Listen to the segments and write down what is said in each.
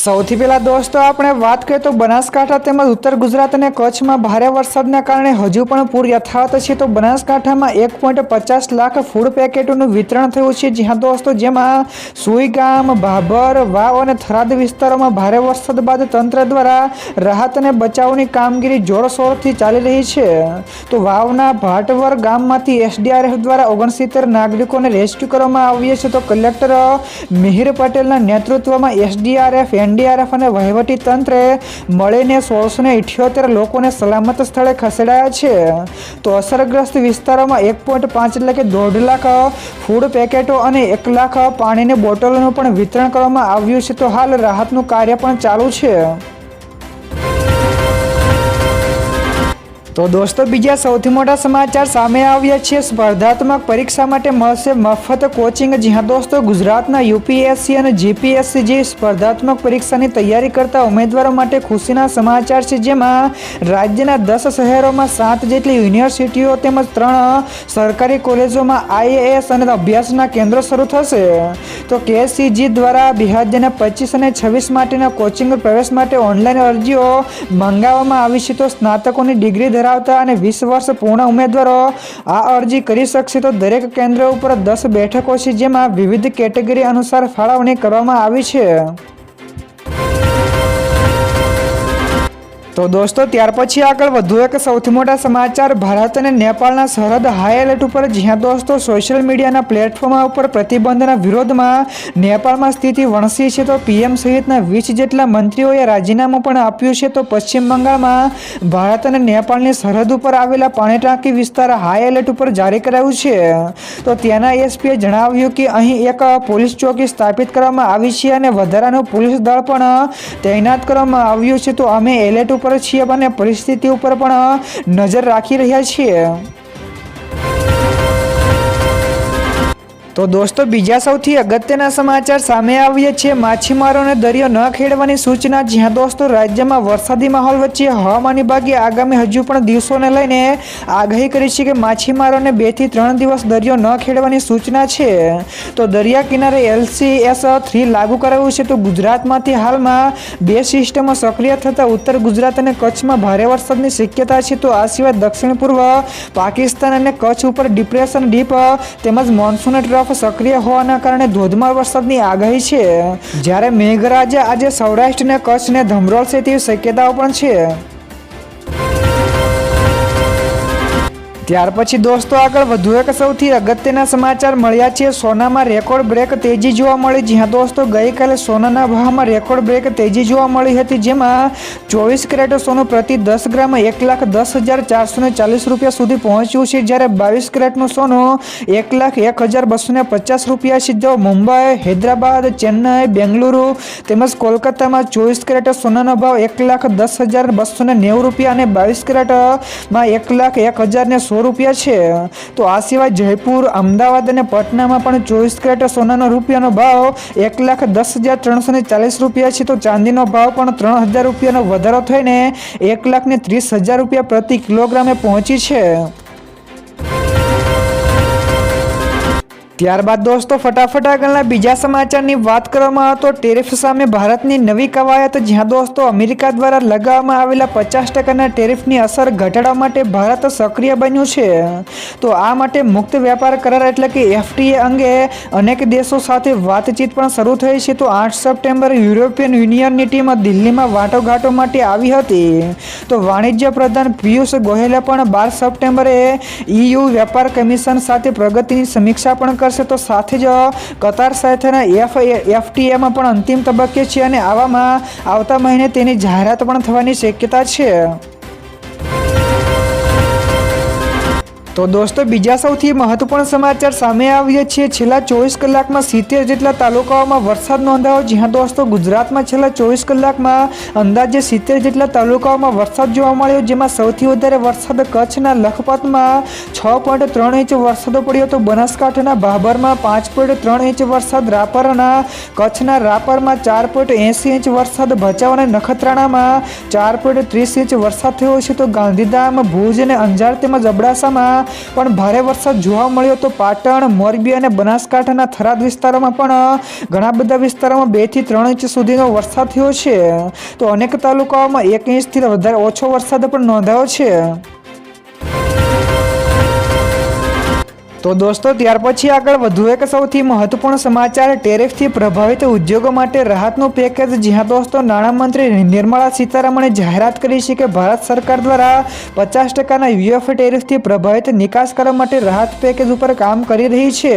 સૌથી પહેલા દોસ્તો, આપણે વાત કરીએ તો બનાસકાંઠા તેમજ ઉત્તર ગુજરાત અને કચ્છમાં ભારે વરસાદના કારણે હજુ પણ પૂર યથાવત છે. તો બનાસકાંઠામાં એક પોઈન્ટ પચાસ લાખ ફૂડ પેકેટોનું વિતરણ થયું છે. જ્યાં દોસ્તો, જેમાં સુઈગામ, ભાભર, વાવ અને થરાદ વિસ્તારોમાં ભારે વરસાદ બાદ તંત્ર દ્વારા રાહત અને બચાવની કામગીરી જોરશોરથી ચાલી રહી છે. તો વાવના ભાટવર ગામમાંથી એસડીઆરએફ દ્વારા ઓગણસિત્તેર નાગરિકોને રેસ્ક્યુ કરવામાં આવ્યા છે. તો કલેક્ટર મિહિર પટેલના નેતૃત્વમાં એસડીઆરએફ એનડીઆરએફ અને વહીવટી તંત્રે મળીને સોળસો ને ઇઠ્યોતેર લોકોને સલામત સ્થળે ખસેડાયા છે. તો અસરગ્રસ્ત વિસ્તારોમાં એક પોઈન્ટ પાંચ એટલે કે દોઢ લાખ ફૂડ પેકેટો અને એક લાખ પાણીની બોટલોનું પણ વિતરણ કરવામાં આવ્યું છે. તો હાલ રાહતનું કાર્ય પણ ચાલુ છે. તો દોસ્તો, બીજા સૌથી મોટા સમાચાર સામે આવ્યા છે. સ્પર્ધાત્મક પરીક્ષા માટે મળશે મફત કોચિંગ જ્યાં દોસ્તો, ગુજરાતના યુપીએસસી અને જીપીએસસી જે સ્પર્ધાત્મક પરીક્ષાની તૈયારી કરતા ઉમેદવારો માટે ખુશીના સમાચાર છે. જેમાં રાજ્યના દસ શહેરોમાં સાત જેટલી યુનિવર્સિટીઓ તેમજ ત્રણ સરકારી કોલેજોમાં આઈએએસ અને અભ્યાસના કેન્દ્રો શરૂ થશે. તો કેસીજી દ્વારા બે હજાર પચીસ અને છવ્વીસ માટેના કોચિંગ પ્રવેશ માટે ઓનલાઈન અરજીઓ મંગાવવામાં આવી છે. તો સ્નાતકોની ડિગ્રી ધરાવતા અને વીસ વર્ષ પૂર્ણ ઉમેદવારો આ અરજી કરી શકશે તો દરેક કેન્દ્ર ઉપર દસ બેઠકો છે જેમાં વિવિધ કેટેગરી અનુસાર ફાળવણી કરવામાં આવી છે. તો દોસ્તો, ત્યાર પછી આગળ વધુ એક સૌથી મોટા સમાચાર. ભારત અને નેપાળના સરહદ હાઈ એલર્ટ ઉપર જ્યાં દોસ્તો સોશિયલ મીડિયાના પ્લેટફોર્મ ઉપર પ્રતિબંધના વિરોધમાં નેપાળમાં સ્થિતિ વણસી છે, તો પીએમ સહિતના વીસ જેટલા મંત્રીઓએ રાજીનામું પણ આપ્યું છે, તો પશ્ચિમ બંગાળમાં ભારત અને નેપાળની સરહદ ઉપર આવેલા પાણી ટાંકી વિસ્તાર હાઈ એલર્ટ ઉપર જારી કરાયું છે. તો ત્યાંના એસપીએ જણાવ્યું કે અહીં એક પોલીસ ચોકી સ્થાપિત કરવામાં આવી છે અને વધારાનું પોલીસ દળ પણ તૈનાત કરવામાં આવ્યું છે, તો અમે એલર્ટ ઉપર છીએ અને પરિસ્થિતિ ઉપર પણ નજર રાખી રહ્યા છીએ. તો દોસ્તો, બીજા સૌથી અગત્યના સમાચાર સામે આવ્યા છે. માછીમારોને દરિયો ન ખેડવાની સૂચના, જ્યાં દોસ્તો, રાજ્યમાં વરસાદી માહોલ વચ્ચે હવામાન વિભાગે આગામી હજુ પણ દિવસોને લઈને આગાહી કરી છે કે માછીમારોને બેથી ત્રણ દિવસ દરિયો ન ખેડવાની સૂચના છે. તો દરિયા કિનારે એલસીએસ થ્રી લાગુ કરાયું છે. તો ગુજરાતમાંથી હાલમાં બે સિસ્ટમો સક્રિય થતાં ઉત્તર ગુજરાત અને કચ્છમાં ભારે વરસાદની શક્યતા છે. તો આ સિવાય દક્ષિણ પૂર્વ પાકિસ્તાન અને કચ્છ ઉપર ડિપ્રેશન ડીપ તેમજ મોન્સૂન ટ્રફ સક્રિય હોવાના કારણે ધોધમાર વરસાદની આગાહી છે. જ્યારે મેઘરાજા આજે સૌરાષ્ટ્ર અને કચ્છને ધમરોળશે તેવી શક્યતાઓ પણ છે. ત્યાર પછી દોસ્તો આગળ વધુ એક સૌથી અગત્યના સમાચાર મળ્યા છે. સોનામાં રેકોર્ડ બ્રેક તેજી જોવા મળી. જ્યાં દોસ્તો ગઈકાલે સોનાના ભાવમાં રેકોર્ડ બ્રેક તેજી જોવા મળી હતી. જેમાં ચોવીસ કેરેટ સોનું પ્રતિ દસ ગ્રામ એક લાખ દસ હજાર ચારસો ચાલીસ રૂપિયા સુધી પહોંચ્યું છે. જ્યારે બાવીસ કેરેટનું સોનું એક લાખ એક હજાર બસો પચાસ રૂપિયા છે. જો મુંબઈ, હૈદરાબાદ, ચેન્નઈ, બેંગલુરુ તેમજ કોલકાતામાં ચોવીસ કેરેટ સોનાનો ભાવ એક લાખ દસ હજાર બસો નેવું રૂપિયા અને બાવીસ કેરેટમાં એક લાખ એક હજાર ને રૂપિયા છે. તો આ સિવાય જયપુર, અમદાવાદ અને પટનામાં પણ ચોવીસ કેરેટ સોનાનો રૂપિયાનો ભાવ એક લાખ દસ હજાર ત્રણસો ને ચાલીસ રૂપિયા છે. તો ચાંદીનો ભાવ પણ ત્રણ હજાર રૂપિયાનો વધારો થઈને એક લાખ ત્રીસ હજાર રૂપિયા પ્રતિ કિલોગ્રામે પહોંચી છે. ત્યારબાદ દોસ્તો, ફટાફટ આગળના બીજા સમાચારની વાત કરવામાં આવે તો ટેરિફ સામે ભારતની નવી કવાયત, જ્યાં દોસ્તો અમેરિકા દ્વારા લગાવવામાં આવેલા પચાસ ટકાના ટેરિફની અસર ઘટાડવા માટે ભારત સક્રિય બન્યું છે. તો આ માટે મુક્ત વેપાર કરાર એટલે કે એફટીએ અંગે અનેક દેશો સાથે વાતચીત પણ શરૂ થઈ છે. તો આઠ સપ્ટેમ્બર યુરોપિયન યુનિયનની ટીમ દિલ્હીમાં વાંટોઘાટો માટે આવી હતી. તો વાણિજ્ય પ્રધાન પિયુષ ગોહેલે પણ બાર સપ્ટેમ્બરે ઈયુ વેપાર કમિશન સાથે પ્રગતિની સમીક્ષા પણ કરશે તો સાથે જ કતાર સાથેના એફ એફટીએમાં પણ અંતિમ તબક્કે છે અને આવામાં આવતા મહિને તેની જાહેરાત પણ થવાની શક્યતા છે. તો દોસ્તો, બીજા સૌથી મહત્વપૂર્ણ સમાચાર સામે આવીએ છીએ છેલ્લા ચોવીસ કલાકમાં સિત્તેર જેટલા તાલુકાઓમાં વરસાદ નોંધાયો, જ્યાં દોસ્તો ગુજરાતમાં છેલ્લા ચોવીસ કલાકમાં અંદાજે સિત્તેર જેટલા તાલુકાઓમાં વરસાદ જોવા મળ્યો, જેમાં સૌથી વધારે વરસાદ કચ્છના લખપતમાં છ પોઈન્ટ ત્રણ ઇંચ વરસાદ પડ્યો તો બનાસકાંઠાના ભાભરમાં પાંચ પોઈન્ટ ત્રણ ઇંચ વરસાદ, રાપરના કચ્છના રાપરમાં ચાર પોઈન્ટ એંસી ઇંચ વરસાદ ભચાઉ અને નખત્રાણામાં ચાર પોઈન્ટ ત્રીસ ઇંચ વરસાદ થયો છે. તો ગાંધીધામ, ભુજ અને અંજાર તેમજ અબડાસામાં પણ ભારે વરસાદ જોવા મળ્યો તો પાટણ, મોરબી અને બનાસકાંઠાના થરાદ વિસ્તારોમાં પણ ઘણા બધા વિસ્તારોમાં બેથી ત્રણ ઇંચ સુધીનો વરસાદ થયો છે. તો અનેક તાલુકાઓમાં એક ઇંચથી વધારે ઓછો વરસાદ પણ નોંધાયો છે. તો દોસ્તો, ત્યાર પછી આગળ વધુ એક સૌથી મહત્વપૂર્ણ સમાચાર, ટેરિફથી પ્રભાવિત ઉદ્યોગો માટે રાહતનું પેકેજ જ્યાં દોસ્તો, નાણામંત્રી નિર્મલા સીતારમણે જાહેરાત કરી છે કે ભારત સરકાર દ્વારા પચાસ ટકાના યુએફ ટેરિફથી પ્રભાવિત નિકાસ કરવા માટે રાહત પેકેજ ઉપર કામ કરી રહી છે.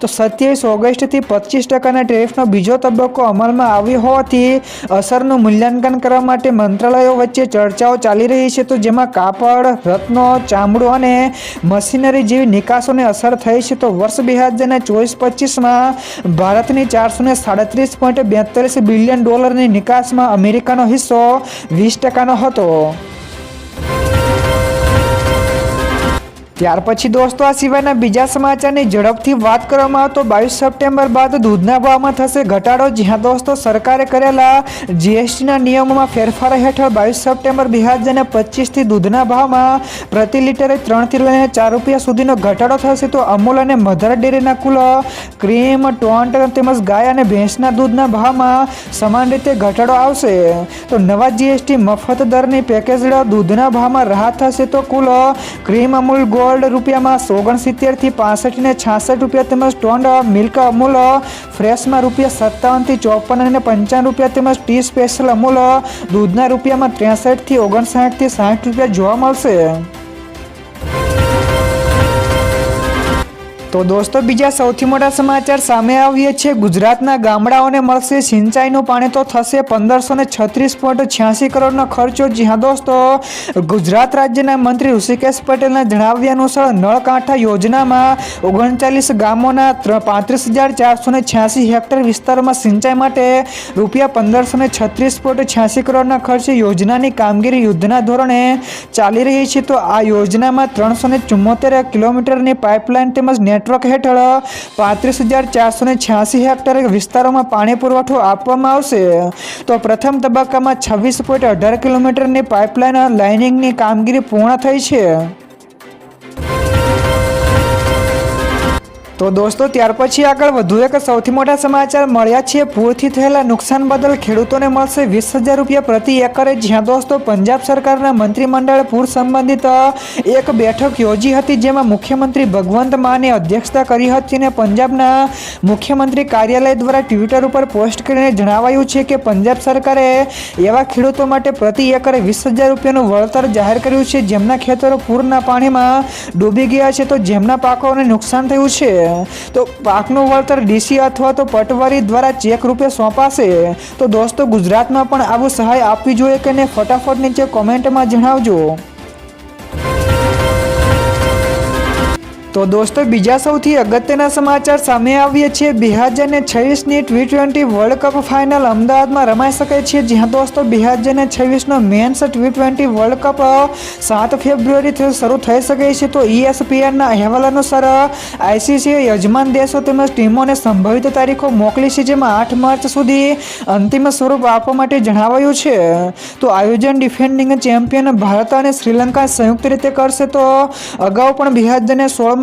તો સત્યાવીસ ઓગસ્ટથી પચીસ ટકાના ટેરિફનો બીજો તબક્કો અમલમાં આવ્યો હોવાથી અસરનું મૂલ્યાંકન કરવા માટે મંત્રાલયો વચ્ચે ચર્ચાઓ ચાલી રહી છે. તો જેમાં કાપડ, રત્નો, ચામડું અને મશીનરી જેવી નિકાસોને અસર થઈ છે તો વર્ષ બે હજારને ચોવીસ પચીસમાં ભારતની ચારસો ને સાડત્રીસ પોઈન્ટ બેતાલીસ બિલિયન ડોલરની નિકાસમાં અમેરિકાનો હિસ્સો વીસ ટકાનો હતો. ત્યાર પછી દોસ્તો, આ સિવાયના બીજા સમાચારની ઝડપથી વાત કરવામાં આવે તો બાવીસ સપ્ટેમ્બર બાદ દૂધના ભાવમાં થશે ઘટાડો. જ્યાં દોસ્તો, સરકારે કરેલા જીએસટીના નિયમોમાં ફેરફાર હેઠળ બાવીસ સપ્ટેમ્બર બે હજાર પચીસથી દૂધના ભાવમાં પ્રતિ લીટરે ત્રણથી લઈને ચાર રૂપિયા સુધીનો ઘટાડો થશે. તો અમૂલ અને મધર ડેરીના કુલ ક્રીમ, ટોન્ટ તેમજ ગાય અને ભેંસના દૂધના ભાવમાં સમાન રીતે ઘટાડો આવશે. તો નવા જીએસટી મફત દરની પેકેજ દૂધના ભાવમાં રાહત થશે તો કુલ ક્રીમ, અમૂલ ગોલ્ડ રૂપિયામાં ઓગણસિત્તેરથી પાસઠ ને છાસઠ રૂપિયા તેમજ ટોન્ડ મિલ્ક અમૂલ ફ્રેશમાં રૂપિયા સત્તાવનથી ચોપન અને પંચાવન રૂપિયા તેમજ ટી સ્પેશિયલ અમૂલ દૂધના રૂપિયામાં ત્રેસઠથી ઓગણસાઠથી સાઠ રૂપિયા જોવા મળશે. તો દોસ્તો, બીજા સૌથી મોટા સમાચાર સામે આવીએ છે ગુજરાતના ગામડાઓને મળશે સિંચાઈનું પાણી તો થશે પંદરસો ને છત્રીસ પોઈન્ટ છ્યાસી કરોડનો ખર્ચો જ્યાં દોસ્તો, ગુજરાત રાજ્યના મંત્રી ઋષિકેશ પટેલના જણાવ્યા અનુસાર નળકાંઠા યોજનામાં ઓગણચાલીસ ગામોના પાંત્રીસ હજાર ચારસો ને છ્યાસી હેક્ટર વિસ્તારોમાં સિંચાઈ માટે રૂપિયા પંદરસો ને છત્રીસ પોઈન્ટ છ્યાસી કરોડના ખર્ચે યોજનાની કામગીરી યુદ્ધના ધોરણે ચાલી રહી છે. તો આ યોજનામાં ત્રણસો ને ચુમ્મોતેર કિલોમીટરની પાઇપલાઇન તેમજ નેટવર્ક હેઠળ પાંત્રીસ હજાર ચારસો ને છ્યાસી હેક્ટર વિસ્તારોમાં પાણી પુરવઠો આપવામાં આવશે. તો પ્રથમ તબક્કામાં છવ્વીસ પોઈન્ટ અઢાર કિલોમીટરની પાઇપલાઇન લાઇનિંગની કામગીરી પૂર્ણ થઈ છે. તો દોસ્તો, ત્યાર પછી આગળ વધુ એક સૌથી મોટા સમાચાર મળ્યા છે. પૂરથી થયેલા નુકસાન બદલ ખેડૂતોને મળશે વીસ હજાર રૂપિયા પ્રતિ એકરે. જ્યાં દોસ્તો, પંજાબ સરકારના મંત્રીમંડળે પૂર સંબંધિત એક બેઠક યોજી હતી, જેમાં મુખ્યમંત્રી ભગવંત માને અધ્યક્ષતા કરી હતી અને પંજાબના મુખ્યમંત્રી કાર્યાલય દ્વારા ટ્વિટર ઉપર પોસ્ટ કરીને જણાવાયું છે કે પંજાબ સરકારે એવા ખેડૂતો માટે પ્રતિ એકરે વીસ હજાર રૂપિયાનું વળતર જાહેર કર્યું છે, જેમના ખેતરો પૂરના પાણીમાં ડૂબી ગયા છે. તો જેમના પાકોને નુકસાન થયું છે? તો પાકનું વળતર ડીસી અથવા તો પટવારી દ્વારા ચેક રૂપે સોંપાશે? તો દોસ્તો, ગુજરાતમાં પણ આવું સહાય આપવી જોઈએ કે નહીં? ફટાફટ નીચે કોમેન્ટમાં જણાવજો. તો દોસ્તો, બીજા સૌથી અગત્યના સમાચાર સામે આવીએ છીએ. બે હજાર ને છવ્વીસની T twenty World Cup final અમદાવાદમાં રમાઈ શકે છે. જ્યાં દોસ્તો બે હજાર ને છવ્વીસનો men's T twenty World Cup સાત ફેબ્રુઆરીથી શરૂ થઈ શકે છે. તો ઈએસપીએનના અહેવાલ અનુસાર આઈસીસીએ યજમાન દેશો તેમજ ટીમોને સંભવિત તારીખો મોકલી છે, જેમાં આઠ માર્ચ સુધી અંતિમ સ્વરૂપ આપવા માટે જણાવાયું છે. તો આયોજન ડિફેન્ડિંગ ચેમ્પિયન ભારત અને શ્રીલંકા સંયુક્ત રીતે કરશે. તો, અગાઉ પણ બે હજાર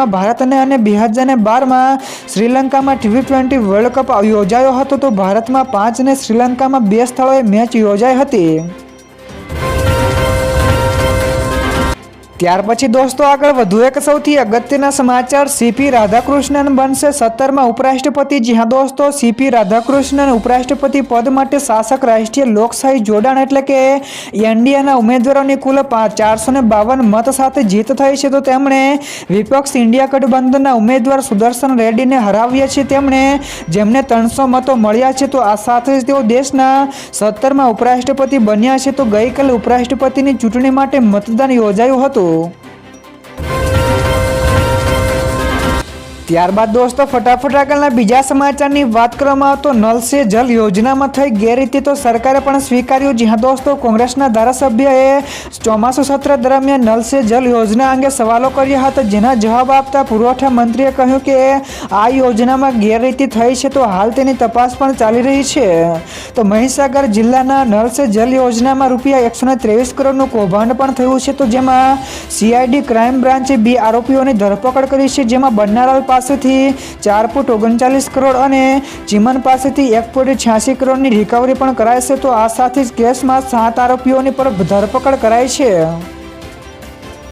ને સોળમાં ભારતને અને બે હજાર બારમાં શ્રીલંકામાં ટી ટ્વેન્ટી વર્લ્ડ કપ યોજાયો હતો તો ભારતમાં પાંચ અને શ્રીલંકામાં બે સ્થળોએ મેચ યોજાઈ હતી. ત્યાર પછી દોસ્તો આગળ વધુ એક સૌથી અગત્યના સમાચાર સીપી રાધાકૃષ્ણન બનશે સત્તરમાં ઉપરાષ્ટ્રપતિ. જ્યાં દોસ્તો, સીપી રાધાકૃષ્ણન ઉપરાષ્ટ્રપતિ પદ માટે શાસક રાષ્ટ્રીય લોકશાહી જોડાણ એટલે કે એનડીએના ઉમેદવારોની કુલ ચારસો ને બાવન મત સાથે જીત થઈ છે. તો તેમણે વિપક્ષ ઇન્ડિયા ગઠબંધનના ઉમેદવાર સુદર્શન રેડ્ડીને હરાવ્યા છે. તેમણે જેમને ત્રણસો મતો મળ્યા છે, તો આ સાથે જ તેઓ દેશના સત્તરમાં ઉપરાષ્ટ્રપતિ બન્યા છે. તો ગઈકાલે ઉપરાષ્ટ્રપતિની ચૂંટણી માટે મતદાન યોજાયું હતું. Falou! ત્યારબાદ દોસ્તો, ફટાફટ આગળના બીજા સમાચારની વાત કરવામાં આવતો નલ સે જલ યોજનામાં થઈ ગેરરીતિ તો સરકારે પણ સ્વીકાર્યું. જ્યાં દોસ્તો, કોંગ્રેસના ધારાસભ્યએ ચોમાસું સત્ર દરમિયાન નલ સે જલ યોજના અંગે સવાલો કર્યા હતા, જેના જવાબ આપતા પુરવઠા મંત્રીએ કહ્યું કે આ યોજનામાં ગેરરીતિ થઈ છે તો હાલ તેની તપાસ પણ ચાલી રહી છે. તો મહીસાગર જિલ્લાના નલ સે જલ યોજનામાં રૂપિયા એકસો ત્રેવીસ કરોડનું કૌભાંડ પણ થયું છે, તો જેમાં સીઆઈડી ક્રાઇમ બ્રાન્ચે બે આરોપીઓની ધરપકડ કરી છે, જેમાં બન્નાલાલ પાસેથી ચાર ફૂટ ઓગણચાલીસ કરોડ અને ચીમન પાસેથી એક પોઈન્ટ છ્યાસી કરોડની રિકવરી પણ કરાય છે, તો આ સાથે જ કેસમાં સાત આરોપીઓની પર ધરપકડ કરાઈ છે.